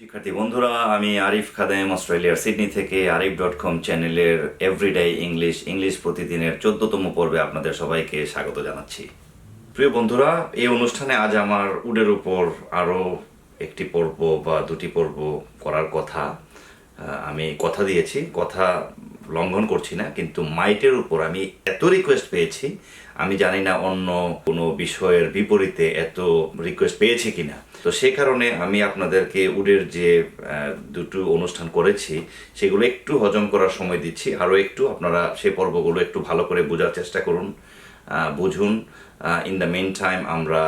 শিক্ষার্থী বন্ধুরা, আমি আরিফ খাদেম, অস্ট্রেলিয়ার সিডনি থেকে আরিফ ডট কম চ্যানেলের এভরিডে ইংলিশ ইংলিশ প্রতিদিনের চোদ্দতম পর্বে আপনাদের সবাইকে স্বাগত জানাচ্ছি। প্রিয় বন্ধুরা, এই অনুষ্ঠানে আজ আমার উডের উপর আরও একটি পর্ব বা দুটি পর্ব করার কথা আমি কথা দিয়েছি। কথা লঙ্ঘন করছি না, কিন্তু মাইটের উপর আমি এত রিকোয়েস্ট পেয়েছি, আমি জানি না অন্য কোনো বিষয়ের বিপরীতে এত রিকোয়েস্ট পেয়েছি কিনা। তো সে কারণে আমি আপনাদেরকে উডের যে দুটো অনুষ্ঠান করেছি, সেগুলো একটু হজম করার সময় দিচ্ছি। আরও একটু আপনারা সেই পর্বগুলো একটু ভালো করে বোঝার চেষ্টা করুন বুঝুন। ইন দ্য মেন টাইম আমরা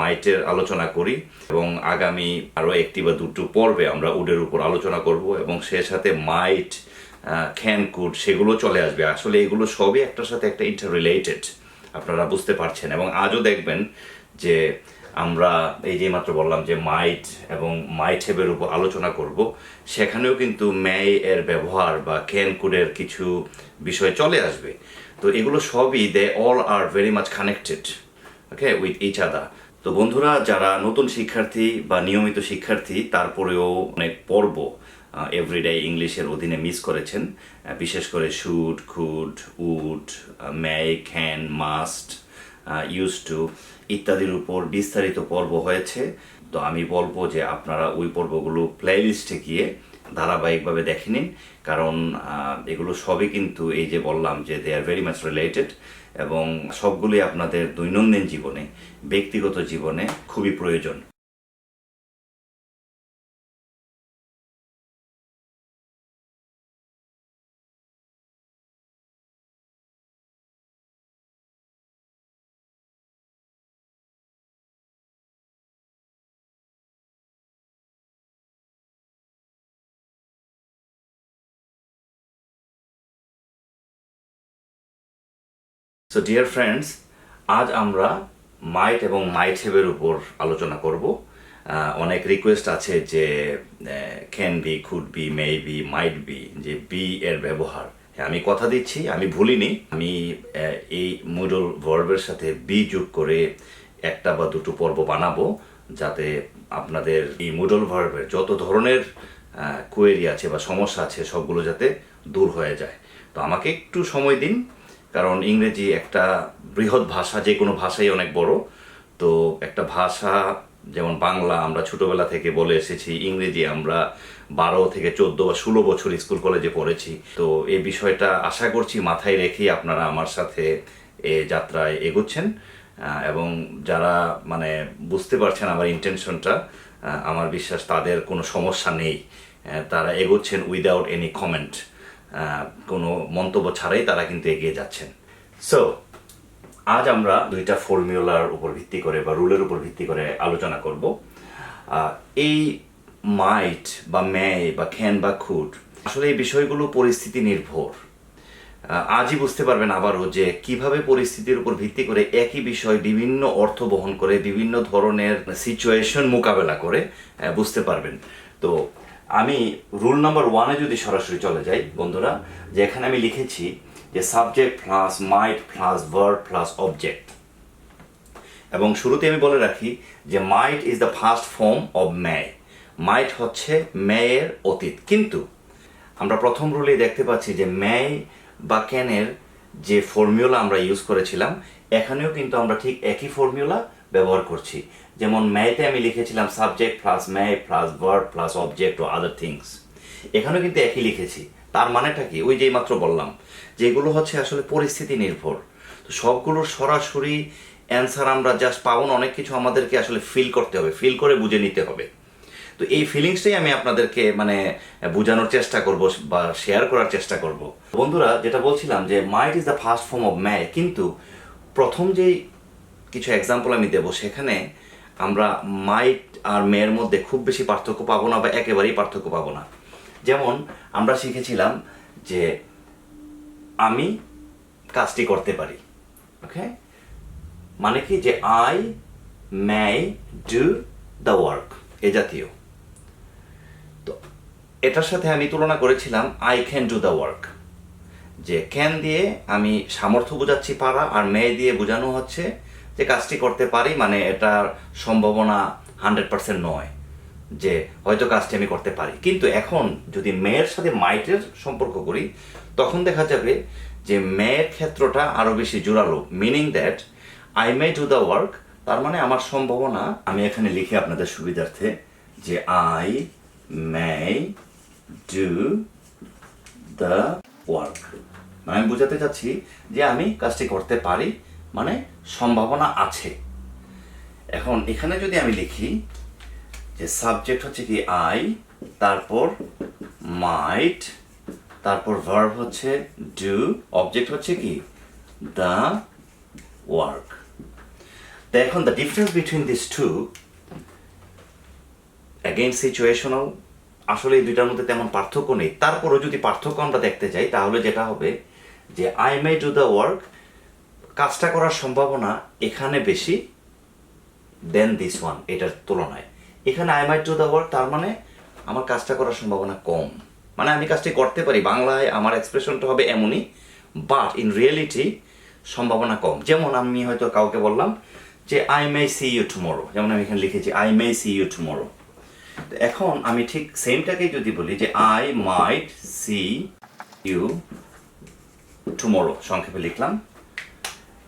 মাইটের আলোচনা করি এবং আগামী আরও একটি বা দুটো পর্বে আমরা উডের উপর আলোচনা করব এবং সে সাথে মাইট খ্যান কুড সেগুলো চলে আসবে। আসলে এগুলো সবই একটার সাথে একটা ইন্টার রিলেটেড আপনারা বুঝতে পারছেন। এবং আজও দেখবেন যে আমরা এই যে মাত্র বললাম যে মাইট এবং মাইটেবের উপর আলোচনা করব, সেখানেও কিন্তু ম্যায় এর ব্যবহার বা ক্যান কুডের কিছু বিষয় চলে আসবে। তো এগুলো সবই they all are very much connected okay with each other তো বন্ধুরা, যারা নতুন শিক্ষার্থী বা নিয়মিত শিক্ষার্থী, তারপরেও অনেক পর্ব এভরিডে ইংলিশের অধীনে মিস করেছেন বিশেষ করে should could would may can must use to ইত্যাদির উপর বিস্তারিত পর্ব হয়েছে। তো আমি বলব যে আপনারা ওই পর্বগুলো প্লেলিস্টে গিয়ে ধারাবাহিকভাবে দেখে নিন, কারণ এগুলো সবই কিন্তু এই যে বললাম যে they are very much related এবং সবগুলি আপনাদের দৈনন্দিন জীবনে, ব্যক্তিগত জীবনে খুবই প্রয়োজন। সো ডিয়ার ফ্রেন্ডস আজ আমরা মাইট এবং মাইট হেবের উপর আলোচনা করব। অনেক রিকোয়েস্ট আছে যে can be could be may be might be যে বি এর ব্যবহার। হ্যাঁ, আমি কথা দিচ্ছি আমি ভুলিনি। আমি এই মুডল ভার্বের সাথে বি যোগ করে একটা বা দুটো পর্ব বানাবো যাতে আপনাদের এই মুডল ভার্বের যত ধরনের কোয়েরি আছে বা সমস্যা আছে সবগুলো যাতে দূর হয়ে যায়। তো আমাকে একটু সময় দিন কারণ ইংরেজি একটা বৃহৎ ভাষা, যে কোনো ভাষাই অনেক বড়। তো একটা ভাষা, যেমন বাংলা, আমরা ছোটবেলা থেকে বলে এসেছি, ইংরেজি আমরা বারো থেকে চোদ্দ বা ষোলো বছর স্কুল কলেজে পড়েছি। তো এই বিষয়টা আশা করছি মাথায় রেখেই আপনারা আমার সাথে এ যাত্রায় এগোচ্ছেন। এবং যারা মানে বুঝতে পারছেন আমার ইন্টেনশনটা আমার বিশ্বাস তাদের কোনো সমস্যা নেই। তারা এগোচ্ছেন উইদাউট এনি কমেন্ট কোনো মন্তব্য ছাড়াই তারা কিন্তু এগিয়ে যাচ্ছেন। সো আজ আমরা দুইটা ফর্মুলার উপর ভিত্তি করে বা রুলের উপর ভিত্তি করে আলোচনা করব। এই মাইট বা ম্যায় বা খ্যান বা খুট আসলে এই বিষয়গুলো পরিস্থিতি নির্ভর। আজই বুঝতে পারবেন আবারও যে কীভাবে পরিস্থিতির উপর ভিত্তি করে একই বিষয় বিভিন্ন অর্থ বহন করে বিভিন্ন ধরনের সিচুয়েশন মোকাবেলা করে বুঝতে পারবেন। তো আমি রুল নাম্বার ওয়ানে যদি সরাসরি চলে যাই, বন্ধুরা যে এখানে আমি লিখেছি যে subject plus might plus verb plus object এবং শুরুতে আমি বলে রাখি যে might is the first form of may might হচ্ছে ম্যায়ের অতীত। কিন্তু আমরা প্রথম রুলেই দেখতে পাচ্ছি যে ম্যায় বা ক্যানের যে ফর্মুলা আমরা ইউজ করেছিলাম, এখানেও কিন্তু আমরা ঠিক একই ফর্মুলা ব্যবহার করছি। যেমন ম্যায়তে আমি লিখেছিলাম subject plus may plus verb plus object ও আদার থিংস এখানেও কিন্তু একই লিখেছি। তার মানেটা কি? ওই যেই মাত্র বললাম। যেগুলো হচ্ছে আসলে পরিস্থিতি নির্ভর। তো সবগুলোর সরাসরি অ্যান্সার আমরা জাস্ট পাবো না, অনেক কিছু আমাদেরকে আসলে ফিল করতে হবে। ফিল করে বুঝে নিতে হবে। তো এই ফিলিংসটাই আমি আপনাদেরকে মানে বোঝানোর চেষ্টা করব বা শেয়ার করার চেষ্টা করব। বন্ধুরা, যেটা বলছিলাম যে might is the first form of may কিন্তু প্রথম যেই কিছু এক্সাম্পল আমি দেব সেখানে আমরা মাইট আর মেয়ের মধ্যে খুব বেশি পার্থক্য পাবো না বা একেবারেই পার্থক্য পাবো না। যেমন আমরা শিখেছিলাম যে আমি কাজটি করতে পারি ওকে মানে কি? যে I may do the work এ জাতীয়। তো এটার সাথে আমি তুলনা করেছিলাম I can do the work যে ক্যান দিয়ে আমি সামর্থ্য বোঝাচ্ছি পারা, আর মেয়ে দিয়ে বোঝানো হচ্ছে যে কাজটি করতে পারি মানে এটার সম্ভাবনা হান্ড্রেড পার্সেন্ট নয় যে হয়তো কাজটি আমি করতে পারি। কিন্তু এখন যদি মেয়ের সাথে মাইটের সম্পর্ক করি, তখন দেখা যাবে যে মেয়ের ক্ষেত্রটা আরও বেশি জোরালো। Meaning that I may do the work তার মানে আমার সম্ভাবনা, আমি এখানে লিখে আপনাদের সুবিধার্থে, যে I may do the work মানে আমি বোঝাতে চাচ্ছি যে আমি কাজটি করতে পারি মানে সম্ভাবনা আছে। এখন এখানে যদি আমি লিখি যে সাবজেক্ট হচ্ছে কি আই তারপর মাইট তারপর ভার্ব হচ্ছে ডু অবজেক্ট হচ্ছে কি? দ্য ওয়ার্ক এখন the difference between this two again situational আসলে এই দুইটার মধ্যে তেমন পার্থক্য নেই। তারপরও যদি পার্থক্য আমরা দেখতে যাই, তাহলে যেটা হবে যে I may do the work কাজটা করার সম্ভাবনা এখানে বেশি দেন দিস ওয়ান এটার তুলনায়। এখানে I might do the work তার মানে আমার কাজটা করার সম্ভাবনা কম। মানে আমি কাজটি করতে পারি, বাংলায় আমার এক্সপ্রেশনটা হবে এমনই বাট ইন রিয়েলিটি সম্ভাবনা কম। যেমন আমি হয়তো কাউকে বললাম যে I may see you tomorrow যেমন আমি এখানে লিখেছি I may see you tomorrow এখন আমি ঠিক সেমটাকেই যদি বলি যে I might see you tomorrow সংক্ষেপে লিখলাম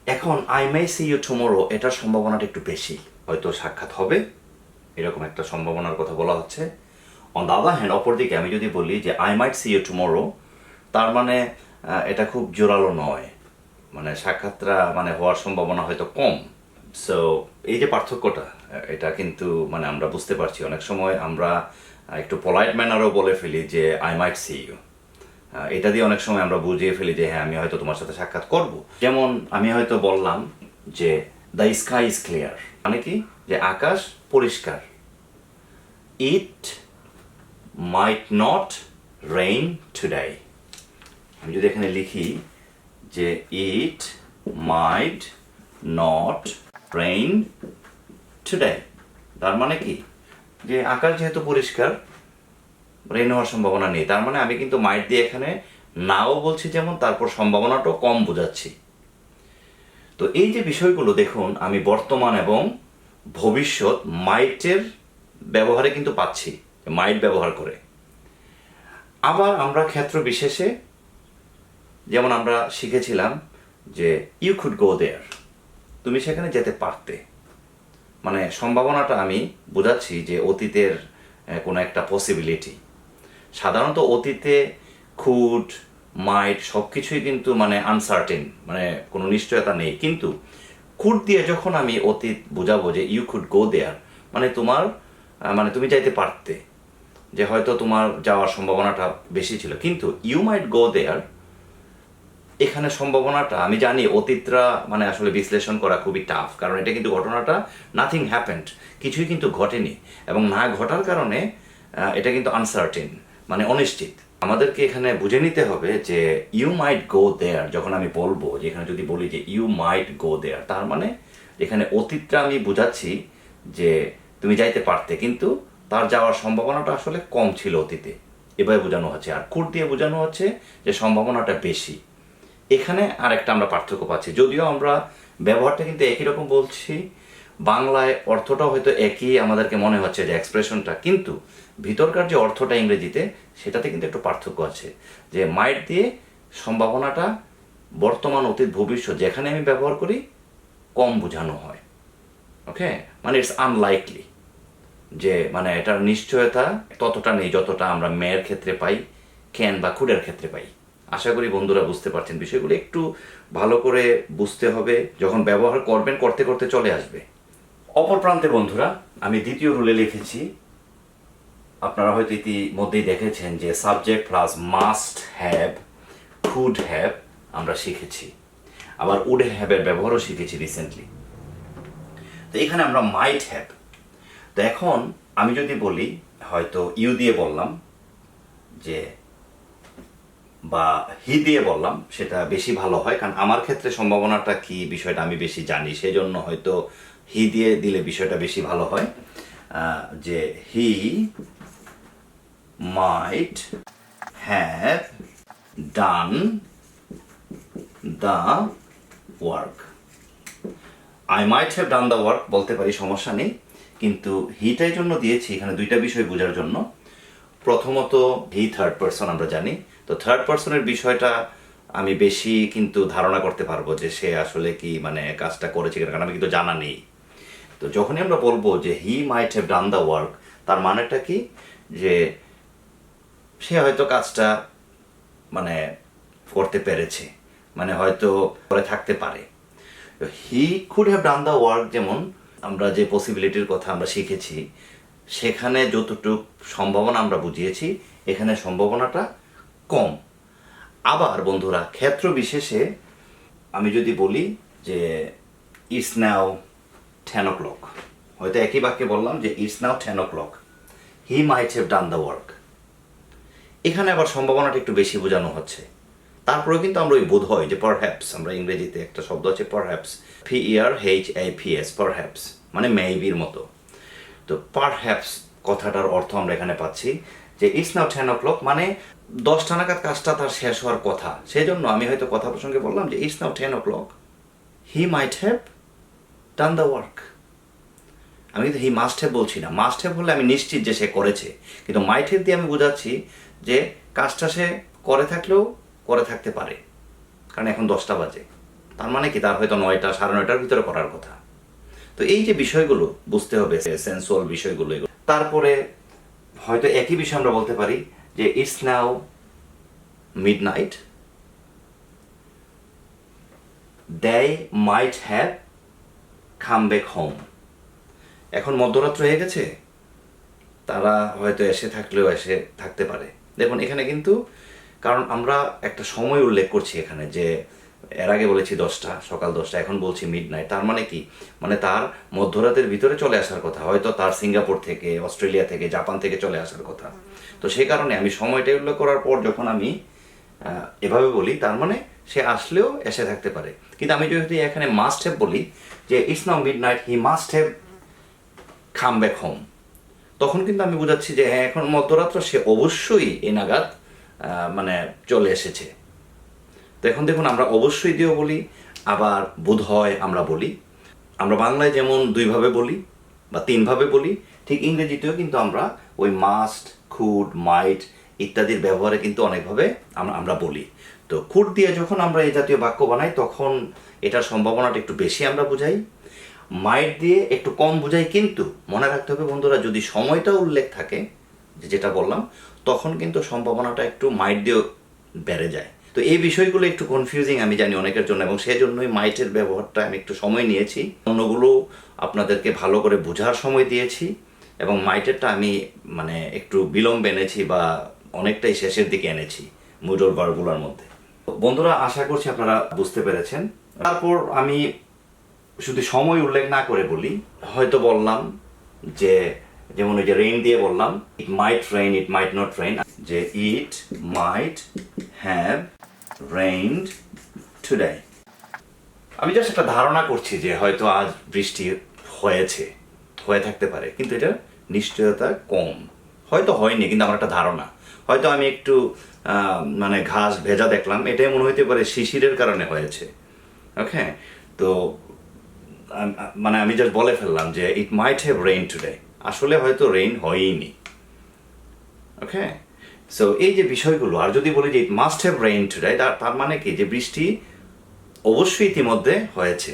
এখন I may see you tomorrow এটার সম্ভাবনাটা একটু বেশি। হয়তো সাক্ষাৎ হবে, এরকম একটা সম্ভাবনার কথা বলা হচ্ছে। অন দ্য আদার হ্যান্ড অপরদিকে আমি যদি বলি যে I might see you tomorrow তার মানে এটা খুব জোরালো নয়। মানে সাক্ষাৎটা মানে হওয়ার সম্ভাবনা হয়তো কম। সো এই যে পার্থক্যটা এটা কিন্তু মানে আমরা বুঝতে পারছি। অনেক সময় আমরা একটু পলাইট ম্যানারও বলে ফেলি যে আই মাইট সি ইউ এটা দিয়ে অনেক সময় আমরা বুঝিয়ে ফেলি যে হ্যাঁ আমি হয়তো তোমার সাথে সাক্ষাৎ করব। যেমন আমি হয়তো বললাম যে দ্য স্কাই ইজ ক্লিয়ার মানে কি? যে আকাশ পরিষ্কার। It might not rain today আমি যদি এখানে লিখি যে it might not rain today তার মানে কি? যে আকাশ যেহেতু পরিষ্কার রেন হওয়ার সম্ভাবনা নেই। তার মানে আমি কিন্তু মাইট দিয়ে এখানে নাও বলছি যেমন, তারপর সম্ভাবনাটাও কম বোঝাচ্ছি। তো এই যে বিষয়গুলো দেখুন, আমি বর্তমান এবং ভবিষ্যৎ মাইটের ব্যবহারে কিন্তু পাচ্ছি, মাইট ব্যবহার করে। আবার আমরা ক্ষেত্র বিশেষে, যেমন আমরা শিখেছিলাম যে ইউ খুড গো দেয়ার তুমি সেখানে যেতে পারতে। মানে সম্ভাবনাটা আমি বোঝাচ্ছি যে অতীতের কোনো একটা পসিবিলিটি সাধারণত অতীতে খুড মাইট সব কিছুই কিন্তু মানে আনসার্টেন মানে কোনো নিশ্চয়তা নেই। কিন্তু খুট দিয়ে যখন আমি অতীত বোঝাবো যে ইউ খুড গো দেয়ার মানে তোমার মানে তুমি যাইতে পারতে, যে হয়তো তোমার যাওয়ার সম্ভাবনাটা বেশি ছিল। কিন্তু ইউ মাইট গো দেয়ার এখানে সম্ভাবনাটা, আমি জানি অতীতরা মানে আসলে বিশ্লেষণ করা খুবই টাফ কারণ এটা কিন্তু ঘটনাটা নাথিং হ্যাপেন্ড কিছুই কিন্তু ঘটেনি। এবং না ঘটার কারণে এটা কিন্তু আনসার্টেন মানে অনিশ্চিত। আমাদেরকে এখানে বুঝে নিতে হবে যে ইউ মাইট গো দেয়ার যখন আমি বলব যে এখানে যদি বলি যে ইউ মাইট গো দেয়ার তার মানে এখানে অতীতটা আমি বুঝাচ্ছি যে তুমি যাইতে পারতে, কিন্তু তার যাওয়ার সম্ভাবনাটা আসলে কম ছিল অতীতে। এভাবে বোঝানো হচ্ছে। আর কুট দিয়ে বোঝানো হচ্ছে যে সম্ভাবনাটা বেশি। এখানে আরেকটা আমরা পার্থক্য পাচ্ছি। যদিও আমরা ব্যবহারটা কিন্তু একই রকম বলছি বাংলায় অর্থটা হয়তো একই আমাদেরকে মনে হচ্ছে যে এক্সপ্রেশনটা কিন্তু ভিতরকার যে অর্থটা ইংরেজিতে, সেটাতে কিন্তু একটু পার্থক্য আছে। যে মাইট দিয়ে সম্ভাবনাটা বর্তমান অতীত, ভবিষ্যৎ যেখানে আমি ব্যবহার করি, কম বোঝানো হয়। ওকে মানে ইটস আনলাইকলি যে মানে এটার নিশ্চয়তা ততটা নেই যতটা আমরা মেয়ের ক্ষেত্রে পাই ক্যান বা খুডের ক্ষেত্রে পাই। আশা করি বন্ধুরা বুঝতে পারছেন। বিষয়গুলো একটু ভালো করে বুঝতে হবে। যখন ব্যবহার করবেন, করতে করতে চলে আসবে। অপর প্রান্তে বন্ধুরা, আমি দ্বিতীয় রুলে লিখেছি, আপনারা হয়তো ইতিমধ্যেই দেখেছেন যে subject plus must have could have আমরা শিখেছি। আবার উড হ্যাভের ব্যবহারও শিখেছি রিসেন্টলি তো এখানে আমরা মাইট হ্যাভ তো এখন আমি যদি বলি, হয়তো ইউ দিয়ে বললাম, যে বা হি দিয়ে বললাম, সেটা বেশি ভালো হয়, কারণ আমার ক্ষেত্রে সম্ভাবনাটা কি, বিষয়টা আমি বেশি জানি সেই জন্য হয়তো হি দিয়ে দিলে বিষয়টা বেশি ভালো হয় যে he might have done the work I might have done the work বলতে পারি, সমস্যা নেই, কিন্তু হিটাই জন্য দিয়েছি, এখানে দুইটা বিষয় বোঝার জন্য। প্রথমত হি থার্ড পার্সন আমরা জানি, তো থার্ড পার্সনের বিষয়টা আমি বেশি কিন্তু ধারণা করতে পারব যে সে আসলে কি মানে কাজটা করেছে কিনা, কারণ আমি কিন্তু জানা নেই। তো যখনই আমরা বলব যে he might have done the work তার মানেটা কি? যে সে হয়তো কাজটা মানে করতে পেরেছে মানে হয়তো করে থাকতে পারে। He could have done the work যেমন আমরা যে পসিবিলিটির কথা আমরা শিখেছি, সেখানে যতটুক সম্ভাবনা আমরা বুঝিয়েছি, এখানে সম্ভাবনাটা কম। আবার বন্ধুরা, ক্ষেত্র বিশেষে আমি যদি বলি যে it's now ten o'clock হয়তো একই বাক্যে বললাম যে it's now ten o'clock he might have done the work এখানে আবার সম্ভাবনাটা একটু বেশি বোঝানো হচ্ছে। তারপরে কিন্তু আমরা ওই বোধ হয় যে পার হ্যাপস আমরা ইংরেজিতে একটা শব্দ আছে perhaps P E R H A P S perhaps মানে মেবির মতো। তো পার হ্যাপস কথাটার অর্থ আমরা এখানে পাচ্ছি যে it's now ten o'clock মানে দশটা নাগাদ কাজটা তার শেষ হওয়ার কথা। সেই জন্য আমি হয়তো কথা প্রসঙ্গে বললাম যে it's now ten o'clock he might have done the work আমি কিন্তু হি মাস্ট হ্যাভ বলছি না। মাস্ট হ্যাভ বললে আমি নিশ্চিত যে সে করেছে। কিন্তু মাইট হ্যাভ দিয়ে আমি বোঝাচ্ছি যে কাজটা সে করে থাকলেও করে থাকতে পারে। কারণ এখন দশটা বাজে। তার মানে কি? তার হয়তো নয়টা, সাড়ে নয়টার ভিতরে করার কথা। তো এই যে বিষয়গুলো বুঝতে হবে সেন্সুয়াল বিষয়গুলো এগুলো। তারপরে হয়তো একই বিষয় আমরা বলতে পারি যে it's now midnight they might have come back home এখন মধ্যরাত্র হয়ে গেছে। তারা হয়তো এসে থাকলেও এসে থাকতে পারে। দেখুন, এখানে কিন্তু কারণ আমরা একটা সময় উল্লেখ করছি এখানে যে এর আগে বলেছি দশটা, সকাল দশটা, এখন বলছি মিড নাইট তার মানে কি? মানে তার মধ্যরাতের ভিতরে চলে আসার কথা, হয়তো তার সিঙ্গাপুর থেকে, অস্ট্রেলিয়া থেকে, জাপান থেকে চলে আসার কথা। তো সেই কারণে আমি সময়টা উল্লেখ করার পর যখন আমি এভাবে বলি, তার মানে সে আসলেও এসে থাকতে পারে। কিন্তু আমি যদি এখানে মাস্ট হ্যাভ বলি যে it's now midnight he must have come back home তখন কিন্তু আমি বোঝাচ্ছি যে হ্যাঁ এখন মধ্যরাত্র, সে অবশ্যই এ নাগাদ মানে চলে এসেছে। তো এখন দেখুন, আমরা অবশ্যই দিয়েও বলি, আবার বোধ হয় আমরা বলি। আমরা বাংলায় যেমন দুইভাবে বলি বা তিনভাবে বলি, ঠিক ইংরেজিতেও কিন্তু আমরা ওই মাস্ট খুড মাইট ইত্যাদির ব্যবহারে কিন্তু অনেকভাবে আমরা বলি। তো খুড দিয়ে যখন আমরা এই জাতীয় বাক্য বানাই, তখন এটার সম্ভাবনাটা একটু বেশি আমরা বুঝাই। মাইট দিয়ে একটু কম বুঝাই, কিন্তু মনে রাখতে হবে বন্ধুরা, যদি সময়টা উল্লেখ থাকে যেটা বললাম, তখন কিন্তু সম্ভাবনাটা একটু মাইট দিয়েও বেড়ে যায়। তো এই বিষয়গুলো একটু কনফিউজিং আমি জানি অনেকের জন্য, এবং সেই জন্যই মাইটের ব্যবহারটা আমি একটু সময় নিয়েছি। অন্যগুলো আপনাদেরকে ভালো করে বোঝার সময় দিয়েছি, এবং মাইটেরটা আমি মানে একটু বিলম্ব এনেছি বা অনেকটাই শেষের দিকে এনেছি মুডল বারগুলোর মধ্যে। বন্ধুরা, আশা করছি আপনারা বুঝতে পেরেছেন। তারপর আমি শুধু সময় উল্লেখ না করে বলি, হয়তো বললাম যে, যেমন ওই যে রেইন দিয়ে বললাম it might rain it might not rain যে it might have rained today আমি জাস্ট একটা ধারণা করছি যে, হয়তো আজ বৃষ্টি হয়েছে, হয়ে থাকতে পারে, কিন্তু এটা নিশ্চয়তা কম। হয়তো হয়নি, কিন্তু আমার একটা ধারণা। হয়তো আমি একটু মানে ঘাস ভেজা দেখলাম, এটাই মনে হইতে পারে শিশিরের কারণে হয়েছে। ওকে? তো মানে আমি জাস্ট বলে ফেললাম যে it might have rain today আসলে হয়তো রেইন হয়ইনি। ওকে? সো এই যে বিষয়গুলো, আর যদি বলি যে it must have rain today তার মানে কি? যে বৃষ্টি অবশ্যই ইতিমধ্যে হয়েছে।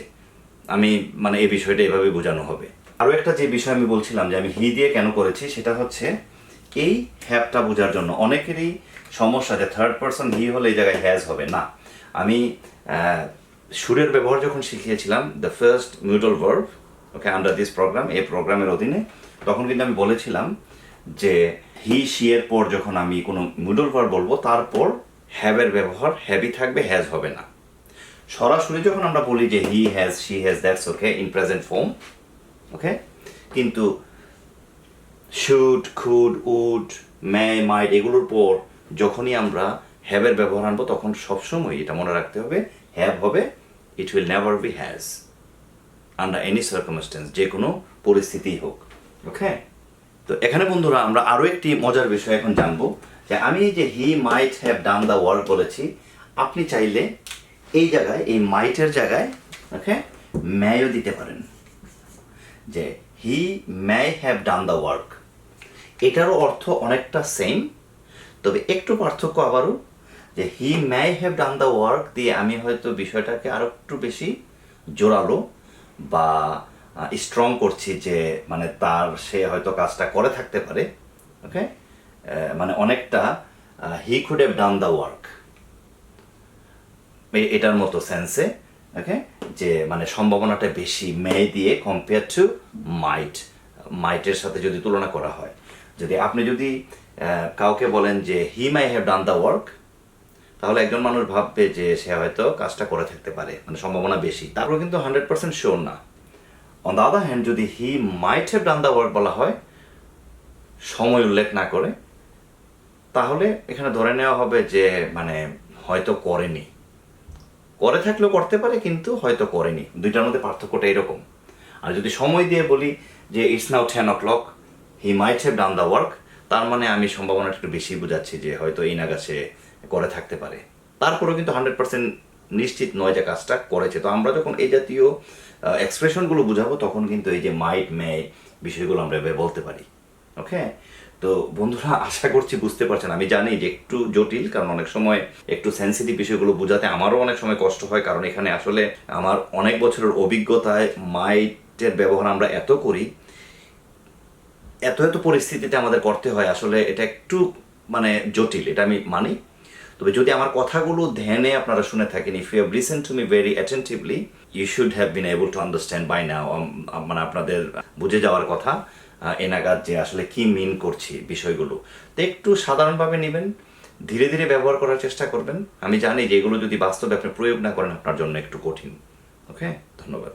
আমি মানে এই বিষয়টা এভাবে বোঝানো হবে। আরও একটা যে বিষয় আমি বলছিলাম যে আমি হি দিয়ে কেন করেছি, সেটা হচ্ছে এই হ্যাপটা বোঝার জন্য অনেকেরই সমস্যা যে থার্ড পার্সন হি হলে এই জায়গায় হ্যাজ হবে না। আমি সুরের ব্যবহার যখন শিখিয়েছিলাম the first modal verb okay under this programme এই প্রোগ্রামের অধীনে, তখন কিন্তু আমি বলেছিলাম যে হি শি এর পর যখন আমি কোনো মিডল ভার্ব বলব, তারপর হ্যাভের ব্যবহার হ্যাভি থাকবে হ্যাজ হবে না। সরাসরি যখন আমরা বলি যে he has she has that's okay in present form okay কিন্তু should could would may might এগুলোর পর যখনই আমরা হ্যাভের ব্যবহার আনব, তখন সবসময় এটা মনে রাখতে হবে হ্যাভ হবে it will never be has under any circumstances যে কোনো পরিস্থিতিই হোক ওকে তো এখানে বন্ধুরা আমরা আরও একটি মজার বিষয় এখন জানব, যে আমি যে he might have done the work বলেছি, আপনি চাইলে এই জায়গায়, এই মাইটের জায়গায় ওকে ম্যায়ও দিতে পারেন। যে he may have done the work এটারও অর্থ অনেকটা সেম তবে একটু পার্থক্য আবারও, যে he may have done the work দিয়ে আমি হয়তো বিষয়টাকে আরও একটু বেশি জোরালো বা স্ট্রং করছি যে মানে তার সে হয়তো কাজটা করে থাকতে পারে ওকে মানে অনেকটা he could have done the work এটার মতো সেন্সে ওকে যে মানে সম্ভাবনাটা বেশি মেয়ে দিয়ে কম্পেয়ার টু মাইট মাইটের সাথে যদি তুলনা করা হয়। যদি আপনি যদি কাউকে বলেন যে he may have done the work তাহলে একজন মানুষ ভাববে যে, সে হয়তো কাজটা করে থাকতে পারে মানে সম্ভাবনা বেশি। তারপর কিন্তু হান্ড্রেড পার্সেন্ট শিওর না। অন দ্য আদার হ্যান্ড যদি he might have done the work বলা হয়, সময় উল্লেখ না করে, তাহলে এখানে ধরে নেওয়া হবে যে মানে হয়তো করেনি। করে থাকলেও করতে পারে, কিন্তু হয়তো করেনি। দুইটার মধ্যে পার্থক্যটা এরকম। আর যদি সময় দিয়ে বলি যে it's now ten o'clock he might have done the work তার মানে আমি সম্ভাবনাটা একটু বেশি বোঝাচ্ছি যে হয়তো এই নাগাদ সে করে থাকতে পারে। তারপরেও কিন্তু হান্ড্রেড পার্সেন্ট নিশ্চিত নয় যে কাজটা করেছে। তো আমরা যখন এই জাতীয় এক্সপ্রেশনগুলো বুঝাবো, তখন কিন্তু এই যে মাইট মে বিষয়গুলো আমরা বলতে পারি। ওকে তো বন্ধুরা, আশা করছি বুঝতে পারছেন। আমি জানি যে একটু জটিল, কারণ অনেক সময় একটু সেন্সিটিভ বিষয়গুলো বোঝাতে আমারও অনেক সময় কষ্ট হয়, কারণ এখানে আসলে আমার অনেক বছরের অভিজ্ঞতায় মাইটের ব্যবহার আমরা এত করি এত এত পরিস্থিতিতে আমাদের করতে হয়, আসলে এটা একটু মানে জটিল, এটা আমি মানি। তবে যদি আমার কথাগুলো ধ্যানে আপনারা শুনে থাকেন if you listen to me very attentively you should have been able to understand by now মানে আপনাদের বুঝে যাওয়ার কথা এনাগাদ যে আসলে কি মিন করছি বিষয়গুলো। তো একটু সাধারণভাবে নেবেন, ধীরে ধীরে ব্যবহার করার চেষ্টা করবেন। আমি জানি যে এগুলো যদি বাস্তবে আপনি প্রয়োগ না করেন, আপনার জন্য একটু কঠিন। ওকে ধন্যবাদ।